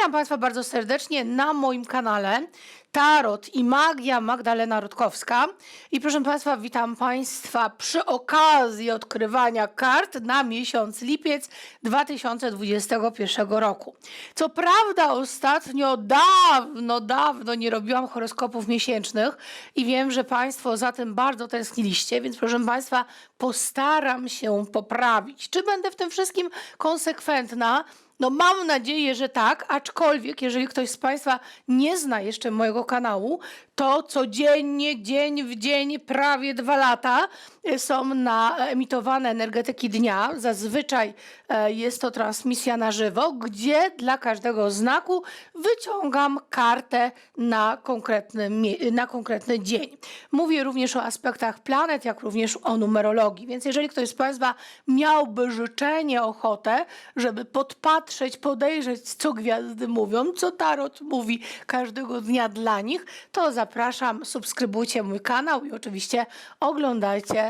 Witam Państwa bardzo serdecznie na moim kanale Tarot i Magia Magdalena Rutkowska. I proszę Państwa, witam Państwa przy okazji odkrywania kart na miesiąc lipiec 2021 roku. Co prawda ostatnio dawno, dawno nie robiłam horoskopów miesięcznych i wiem, że Państwo za tym bardzo tęskniliście, więc proszę Państwa, postaram się poprawić. Czy będę w tym wszystkim konsekwentna? No mam nadzieję, że tak, aczkolwiek jeżeli ktoś z Państwa nie zna jeszcze mojego kanału, to codziennie, dzień w dzień, prawie dwa lata są na emitowane energetyki dnia. Zazwyczaj e, jest to transmisja na żywo, gdzie dla każdego znaku wyciągam kartę na konkretny, na konkretny dzień. Mówię również o aspektach planet, jak również o numerologii. Więc jeżeli ktoś z Państwa miałby życzenie, ochotę, żeby podpatrzeć, podejrzeć, co gwiazdy mówią, co tarot mówi każdego dnia dla nich, to zapraszam, subskrybujcie mój kanał i oczywiście oglądajcie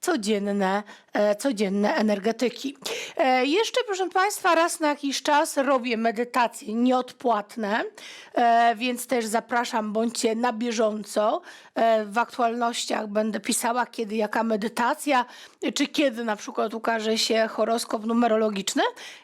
codzienne, e, codzienne energetyki. E, jeszcze, proszę Państwa, raz na jakiś czas robię medytacje nieodpłatne, e, więc też zapraszam, bądźcie na bieżąco. W aktualnościach będę pisała, kiedy jaka medytacja, czy kiedy na przykład ukaże się horoskop numerologiczny.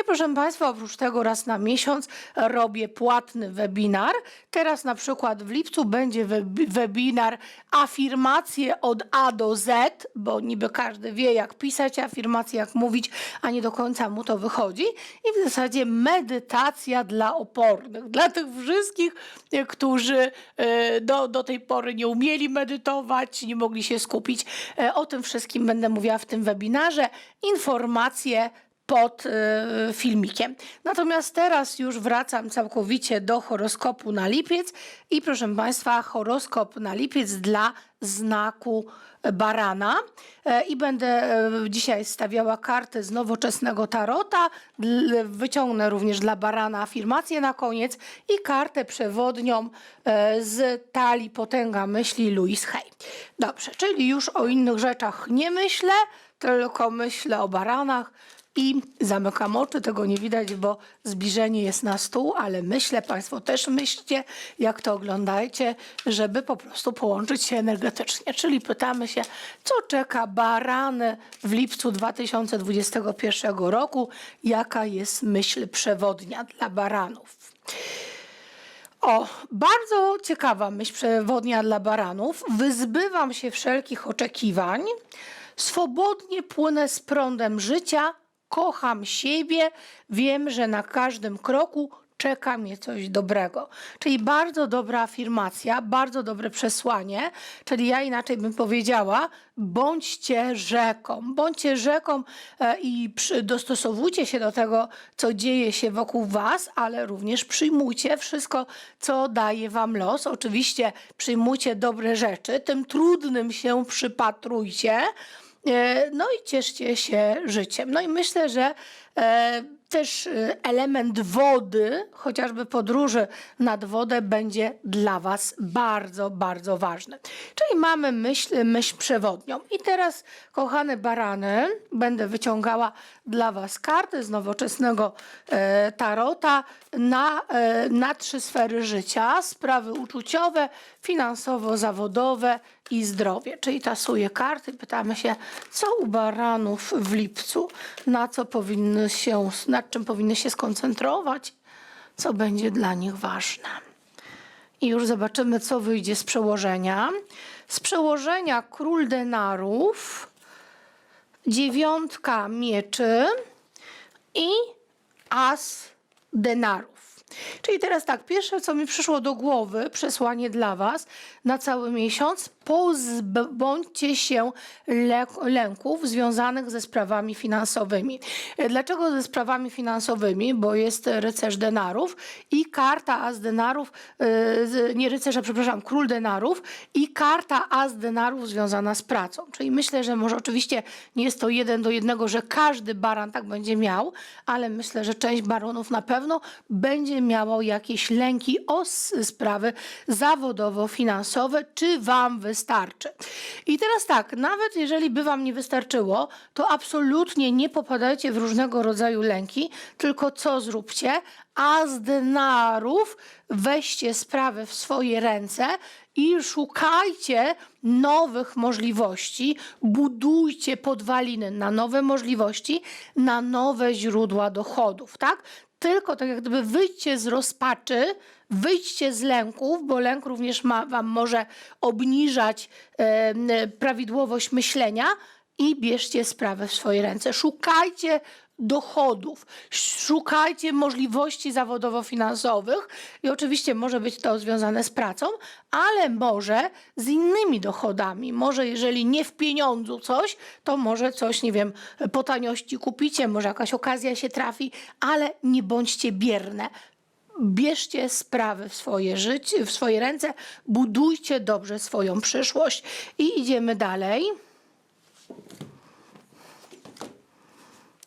I proszę Państwa, oprócz tego raz na miesiąc robię płatny webinar. Teraz na przykład w lipcu będzie web- webinar afirmacje od A do Z, bo niby każdy wie, jak pisać afirmacje, jak mówić, a nie do końca mu to wychodzi. I w zasadzie medytacja dla opornych, dla tych wszystkich, e, którzy e, do, do tej pory nie umieli medytować, nie mogli się skupić. E, O tym wszystkim będę mówiła w tym webinarze. Informacje pod e, filmikiem. Natomiast teraz już wracam całkowicie do horoskopu na lipiec i proszę Państwa, horoskop na lipiec dla znaku barana E, i będę e, dzisiaj stawiała karty z nowoczesnego tarota. Wyciągnę również dla barana afirmację na koniec i kartę przewodnią e, z talii Potęga Myśli Louis Hay. Dobrze, czyli już o innych rzeczach nie myślę, tylko myślę o baranach i zamykam oczy, tego nie widać, bo zbliżenie jest na stół, ale myślę, Państwo też myślcie, jak to oglądajcie, żeby po prostu połączyć się energetycznie. Czyli pytamy się, co czeka barany w lipcu 2021 roku, jaka jest myśl przewodnia dla baranów. O, bardzo ciekawa myśl przewodnia dla baranów. Wyzbywam się wszelkich oczekiwań. Swobodnie płynę z prądem życia. Kocham siebie. Wiem, że na każdym kroku czeka mnie coś dobrego. Czyli bardzo dobra afirmacja, bardzo dobre przesłanie. Czyli ja inaczej bym powiedziała, bądźcie rzeką. Bądźcie rzeką e, i dostosowujcie się do tego, co dzieje się wokół was, ale również przyjmujcie wszystko, co daje wam los. Oczywiście przyjmujcie dobre rzeczy, tym trudnym się przypatrujcie. E, No i cieszcie się życiem. No i myślę, że e, też e, element wody, chociażby podróży nad wodę, będzie dla Was bardzo, bardzo ważny. Czyli mamy myśl, myśl przewodnią. I teraz, kochane barany, będę wyciągała dla Was karty z nowoczesnego tarota na, na trzy sfery życia: sprawy uczuciowe, finansowo-zawodowe i zdrowie. Czyli tasuję karty, pytamy się, co u baranów w lipcu, na co powinny się, nad czym powinny się skoncentrować, co będzie dla nich ważne. I już zobaczymy, co wyjdzie z przełożenia. Z przełożenia król denarów, dziewiątka mieczy i as denarów. Czyli teraz tak, pierwsze co mi przyszło do głowy, przesłanie dla Was na cały miesiąc, pozbądźcie się lęków związanych ze sprawami finansowymi. Dlaczego ze sprawami finansowymi? Bo jest rycerz denarów i karta as denarów, z- nie rycerza, przepraszam, król denarów i karta as denarów związana z pracą. Czyli myślę, że może oczywiście nie jest to jeden do jednego, że każdy baran tak będzie miał, ale myślę, że część baronów na pewno będzie miało jakieś lęki o sprawy zawodowo-finansowe, czy Wam wystarczy. I teraz tak, nawet jeżeli by Wam nie wystarczyło, to absolutnie nie popadajcie w różnego rodzaju lęki, tylko co zróbcie? A z denarów weźcie sprawę w swoje ręce i szukajcie nowych możliwości, budujcie podwaliny na nowe możliwości, na nowe źródła dochodów, tak? Tylko tak jak gdyby wyjdźcie z rozpaczy, wyjdźcie z lęków, bo lęk również ma, wam może obniżać prawidłowość myślenia i bierzcie sprawę w swoje ręce. Szukajcie dochodów, szukajcie możliwości zawodowo-finansowych i oczywiście może być to związane z pracą, ale może z innymi dochodami. Może jeżeli nie w pieniądzu coś, to może coś, nie wiem, po taniości kupicie, może jakaś okazja się trafi, ale nie bądźcie bierne. Bierzcie sprawy w swoje życie, w swoje ręce, budujcie dobrze swoją przyszłość. I idziemy dalej.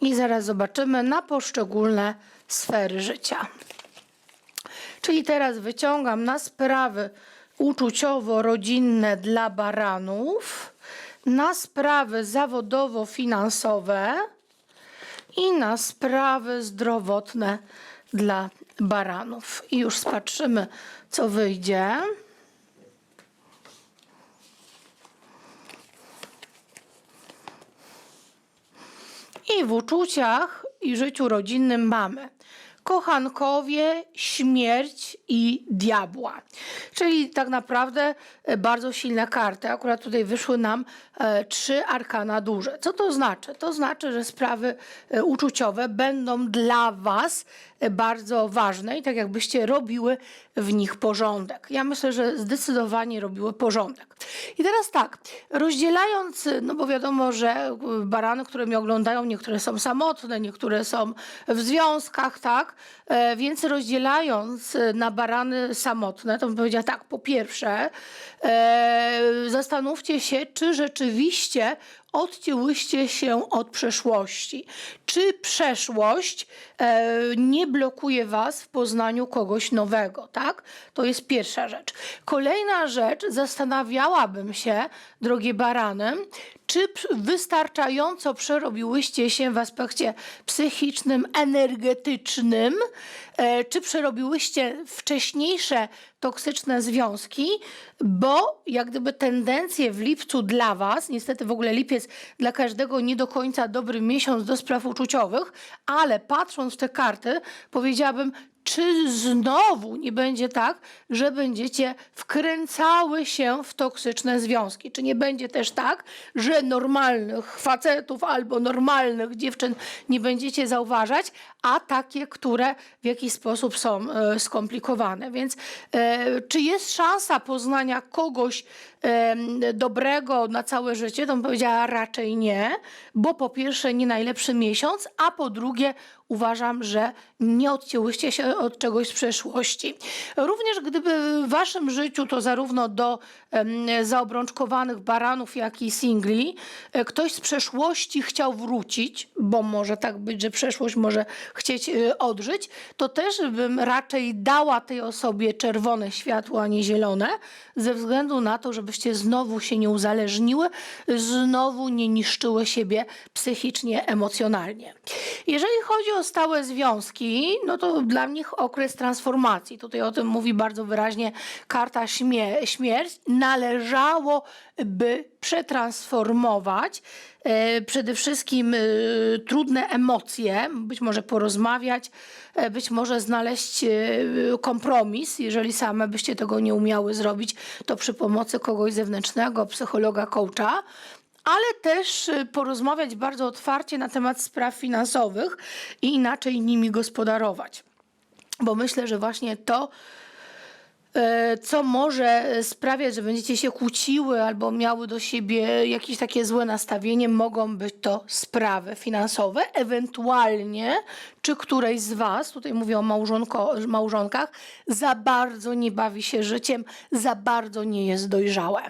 I zaraz zobaczymy na poszczególne sfery życia. Czyli teraz wyciągam na sprawy uczuciowo-rodzinne dla baranów, na sprawy zawodowo-finansowe i na sprawy zdrowotne dla baranów. I już spatrzymy, co wyjdzie. I w uczuciach i życiu rodzinnym mamy kochankowie, śmierć i diabła. Czyli tak naprawdę e, bardzo silne karty. Akurat tutaj wyszły nam e, trzy arkana duże. Co to znaczy? To znaczy, że sprawy e, uczuciowe będą dla Was bardzo ważne i tak jakbyście robiły w nich porządek. Ja myślę, że zdecydowanie robiły porządek. I teraz tak, rozdzielając, no bo wiadomo, że barany, które mnie oglądają, niektóre są samotne, niektóre są w związkach, tak? E, Więc rozdzielając e, na barany samotne, to bym powiedziała tak, po pierwsze, e, zastanówcie się, czy rzeczywiście odcięłyście się od przeszłości. Czy przeszłość e, nie blokuje was w poznaniu kogoś nowego, tak? To jest pierwsza rzecz. Kolejna rzecz, zastanawiałabym się, drogie barany, czy wystarczająco przerobiłyście się w aspekcie psychicznym, energetycznym, czy przerobiłyście wcześniejsze toksyczne związki, bo jak gdyby tendencje w lipcu dla Was, niestety w ogóle lipiec dla każdego nie do końca dobry miesiąc do spraw uczuciowych, ale patrząc w te karty, powiedziałabym, czy znowu nie będzie tak, że będziecie wkręcały się w toksyczne związki? Czy nie będzie też tak, że normalnych facetów albo normalnych dziewczyn nie będziecie zauważać, a takie, które w jakiś sposób są e, skomplikowane? Więc e, czy jest szansa poznania kogoś dobrego na całe życie? To bym powiedziała raczej nie, bo po pierwsze nie najlepszy miesiąc, a po drugie uważam, że nie odcięłyście się od czegoś z przeszłości. Również gdyby w waszym życiu to zarówno do zaobrączkowanych baranów, jak i singli, e, ktoś z przeszłości chciał wrócić, bo może tak być, że przeszłość może chcieć e, odżyć, to też bym raczej dała tej osobie czerwone światło, a nie zielone, ze względu na to, żebyście znowu się nie uzależniły, znowu nie niszczyły siebie psychicznie, emocjonalnie. Jeżeli chodzi o stałe związki, no to dla mnie okres transformacji. Tutaj o tym mówi bardzo wyraźnie karta śmie- śmierć. Należałoby przetransformować e, przede wszystkim e, trudne emocje, być może porozmawiać, e, być może znaleźć kompromis. Jeżeli same byście tego nie umiały zrobić, to przy pomocy kogoś zewnętrznego, psychologa, coacha ale też y, porozmawiać bardzo otwarcie na temat spraw finansowych i inaczej nimi gospodarować. Bo myślę, że właśnie to, e, co może sprawiać, że będziecie się kłóciły albo miały do siebie jakieś takie złe nastawienie, mogą być to sprawy finansowe, ewentualnie czy któreś z Was, tutaj mówię o małżonko, małżonkach, za bardzo nie bawi się życiem, za bardzo nie jest dojrzałe.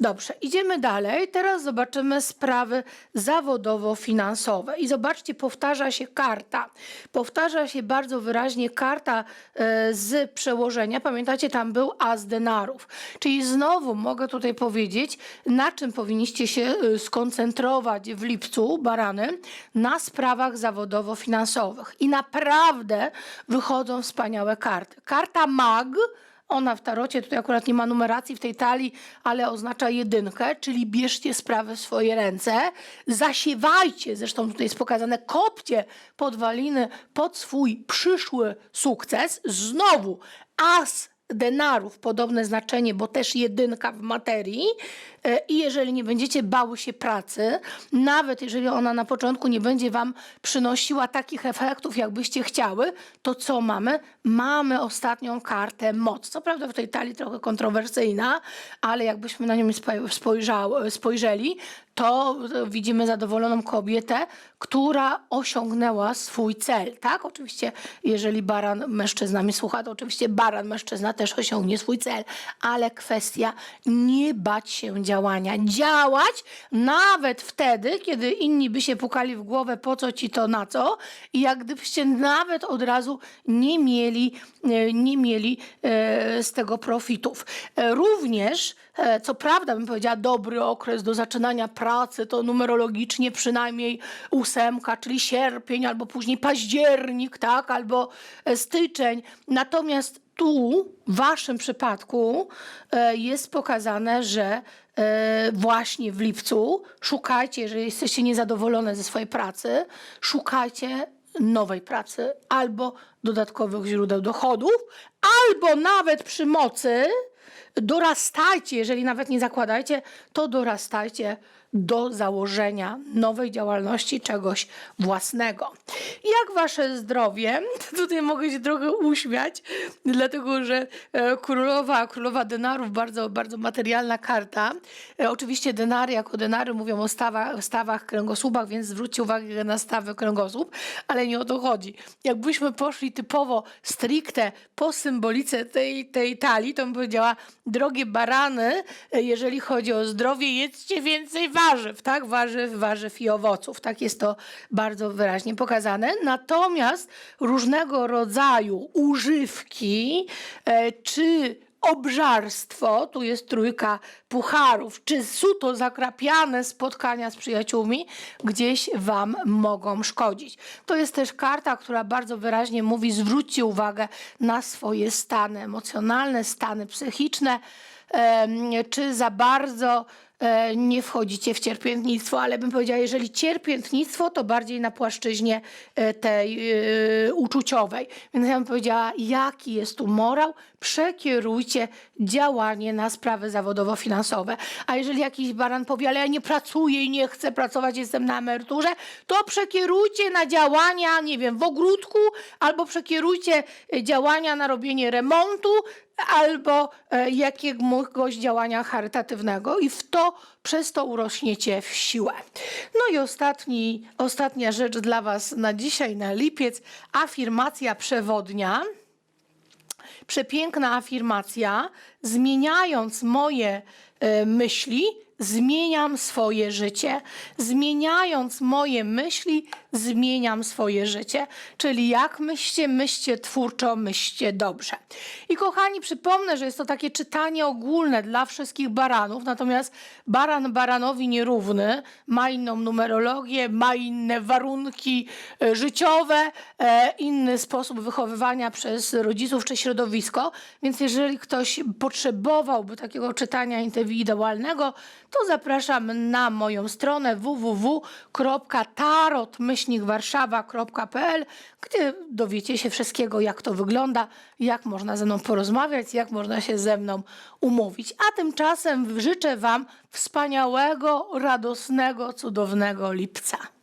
Dobrze, idziemy dalej. Teraz zobaczymy sprawy zawodowo-finansowe. I zobaczcie, powtarza się karta. Powtarza się bardzo wyraźnie karta e, z przełożenia. Pamiętacie, tam był as denarów. Czyli znowu mogę tutaj powiedzieć, na czym powinniście się e, skoncentrować w lipcu, barany, na sprawach zawodowo-finansowych. I naprawdę wychodzą wspaniałe karty. Karta mag, ona w tarocie, tutaj akurat nie ma numeracji w tej talii, ale oznacza jedynkę, czyli bierzcie sprawę w swoje ręce, zasiewajcie, zresztą tutaj jest pokazane, kopcie podwaliny pod swój przyszły sukces. Znowu as denarów, podobne znaczenie, bo też jedynka w materii. E, I jeżeli nie będziecie bały się pracy, nawet jeżeli ona na początku nie będzie wam przynosiła takich efektów, jakbyście chciały, to co mamy? Mamy ostatnią kartę moc. Co prawda w tej talii trochę kontrowersyjna, ale jakbyśmy na nią spo- spojrzały, spojrzeli, to widzimy zadowoloną kobietę, która osiągnęła swój cel, tak? Oczywiście, jeżeli baran mężczyzna mnie słucha, to oczywiście baran mężczyzna też osiągnie swój cel, ale kwestia nie bać się działania. Działać nawet wtedy, kiedy inni by się pukali w głowę, po co ci to, na co i jak gdybyście nawet od razu nie mieli, e, nie mieli e, z tego profitów. E, Również, co prawda bym powiedziała, dobry okres do zaczynania pracy to numerologicznie przynajmniej ósemka, czyli sierpień, albo później październik, tak, albo e, styczeń. Natomiast tu, w waszym przypadku, e, jest pokazane, że e, właśnie w lipcu szukajcie, jeżeli jesteście niezadowolone ze swojej pracy, szukajcie nowej pracy albo dodatkowych źródeł dochodów, albo nawet przy mocy dorastajcie, jeżeli nawet nie zakładajcie, to dorastajcie do założenia nowej działalności, czegoś własnego. Jak wasze zdrowie? Tutaj mogę się trochę uśmiać, dlatego że e, królowa, królowa denarów, bardzo, bardzo materialna karta. E, Oczywiście denary jako denary mówią o stawach, stawach kręgosłupach, więc zwróćcie uwagę na stawy kręgosłup, ale nie o to chodzi. Jakbyśmy poszli typowo stricte po symbolice tej, tej talii, to bym powiedziała, drogie barany, e, jeżeli chodzi o zdrowie, jedzcie więcej warzyw, tak? Warzyw, warzyw i owoców. Tak jest to bardzo wyraźnie pokazane. Natomiast różnego rodzaju używki, e, czy obżarstwo, tu jest trójka pucharów, czy suto zakrapiane spotkania z przyjaciółmi, gdzieś wam mogą szkodzić. To jest też karta, która bardzo wyraźnie mówi, zwróćcie uwagę na swoje stany emocjonalne, stany psychiczne, czy za bardzo e, nie wchodzicie w cierpiętnictwo, ale bym powiedziała, jeżeli cierpiętnictwo, to bardziej na płaszczyźnie e, tej e, uczuciowej. Więc ja bym powiedziała, jaki jest tu morał, przekierujcie działanie na sprawy zawodowo-finansowe. A jeżeli jakiś baran powie, ale ja nie pracuję i nie chcę pracować, jestem na emeryturze, to przekierujcie na działania, nie wiem, w ogródku, albo przekierujcie działania na robienie remontu, albo e, jakiegoś działania charytatywnego i w to przez to urośniecie w siłę. No i ostatni, ostatnia rzecz dla Was na dzisiaj, na lipiec, afirmacja przewodnia przepiękna afirmacja, zmieniając moje e, myśli, zmieniam swoje życie. Zmieniając moje myśli, zmieniam swoje życie. Czyli jak myślcie, myślcie twórczo, myślcie dobrze. I kochani, przypomnę, że jest to takie czytanie ogólne dla wszystkich baranów, natomiast baran baranowi nierówny, ma inną numerologię, ma inne warunki e, życiowe, e, inny sposób wychowywania przez rodziców czy środowisko, więc jeżeli ktoś potrzebowałby takiego czytania indywidualnego, to zapraszam na moją stronę www.tarot-warszawa.pl, gdzie dowiecie się wszystkiego, jak to wygląda, jak można ze mną porozmawiać, jak można się ze mną umówić. A tymczasem życzę Wam wspaniałego, radosnego, cudownego lipca.